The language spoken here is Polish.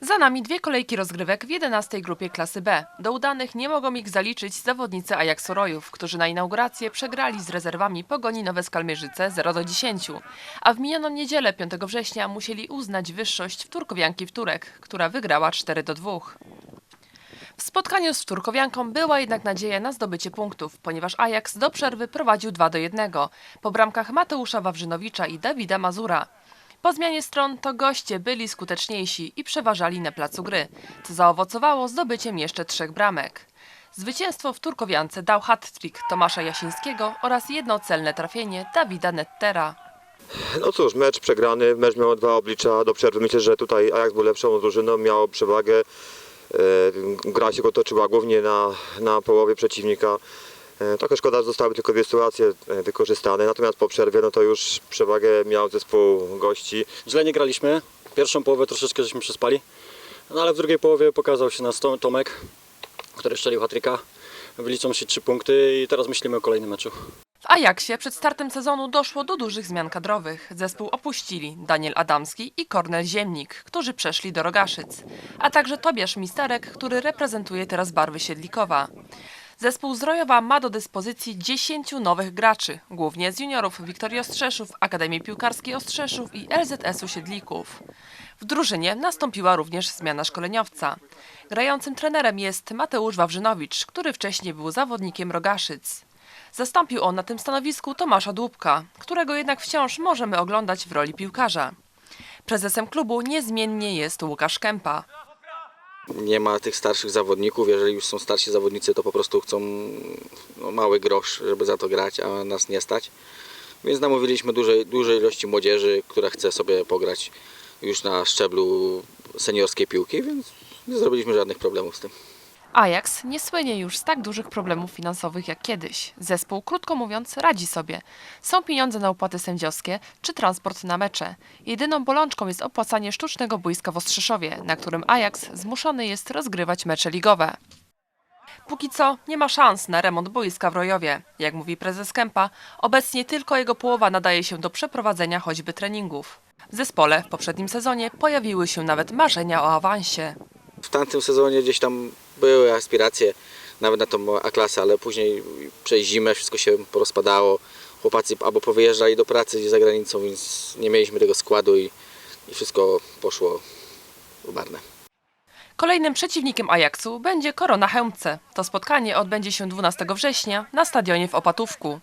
Za nami dwie kolejki rozgrywek w 11 grupie klasy B. Do udanych nie mogą ich zaliczyć zawodnicy Ajaxu Rojów, którzy na inaugurację przegrali z rezerwami Pogoni Nowe Skalmierzyce 0 do 10, a w minioną niedzielę 5 września musieli uznać wyższość Wtórkowianki Wtórek, która wygrała 4 do 2. W spotkaniu z Wtórkowianką była jednak nadzieja na zdobycie punktów, ponieważ Ajax do przerwy prowadził 2 do 1 po bramkach Mateusza Wawrzynowicza i Dawida Mazura. Po zmianie stron to goście byli skuteczniejsi i przeważali na placu gry, co zaowocowało zdobyciem jeszcze trzech bramek. Zwycięstwo w Turkowiance dał hat-trick Tomasza Jasińskiego oraz jedno celne trafienie Dawida Nettera. No cóż, mecz przegrany, mecz miał dwa oblicza do przerwy. Myślę, że tutaj Ajax był lepszą drużyną, miał przewagę. E, Gra się go toczyła głównie na, na połowie przeciwnika. E, Trochę szkoda, że zostały tylko dwie sytuacje e, wykorzystane, natomiast po przerwie no to już przewagę miał zespół gości. Źle nie graliśmy. Pierwszą połowę troszeczkę żeśmy przespali. No ale w drugiej połowie pokazał się nas Tom- Tomek, który strzelił hatryka. Wyliczą się trzy punkty i teraz myślimy o kolejnym meczu. W Ajaxie przed startem sezonu doszło do dużych zmian kadrowych. Zespół opuścili Daniel Adamski i Kornel Ziemnik, którzy przeszli do Rogaszyc, a także Tobiasz Misterek, który reprezentuje teraz barwy Siedlikowa. Zespół z Rojowa ma do dyspozycji 10 nowych graczy, głównie z juniorów Wiktorii Ostrzeszów, Akademii Piłkarskiej Ostrzeszów i LZS-u Siedlików. W drużynie nastąpiła również zmiana szkoleniowca. Grającym trenerem jest Mateusz Wawrzynowicz, który wcześniej był zawodnikiem Rogaszyc. Zastąpił on na tym stanowisku Tomasza Dłubka, którego jednak wciąż możemy oglądać w roli piłkarza. Prezesem klubu niezmiennie jest Łukasz Kępa. Nie ma tych starszych zawodników. Jeżeli już są starsi zawodnicy, to po prostu chcą no, mały grosz, żeby za to grać, a nas nie stać. Więc namówiliśmy dużej, dużej ilości młodzieży, która chce sobie pograć już na szczeblu seniorskiej piłki, więc nie zrobiliśmy żadnych problemów z tym. Ajax nie słynie już z tak dużych problemów finansowych jak kiedyś. Zespół, krótko mówiąc, radzi sobie. Są pieniądze na opłaty sędziowskie czy transport na mecze. Jedyną bolączką jest opłacanie sztucznego boiska w Ostrzeszowie, na którym Ajax zmuszony jest rozgrywać mecze ligowe. Póki co nie ma szans na remont boiska w Rojowie. Jak mówi prezes Kępa, obecnie tylko jego połowa nadaje się do przeprowadzenia choćby treningów. W zespole w poprzednim sezonie pojawiły się nawet marzenia o awansie. W tamtym sezonie gdzieś tam były aspiracje nawet na tą A-klasę, ale później przez zimę wszystko się porozpadało. Chłopacy albo powyjeżdżali do pracy gdzieś za granicą, więc nie mieliśmy tego składu i, i wszystko poszło w marne. Kolejnym przeciwnikiem Ajaxu będzie Korona Chełmce. To spotkanie odbędzie się 12 września na stadionie w Opatówku.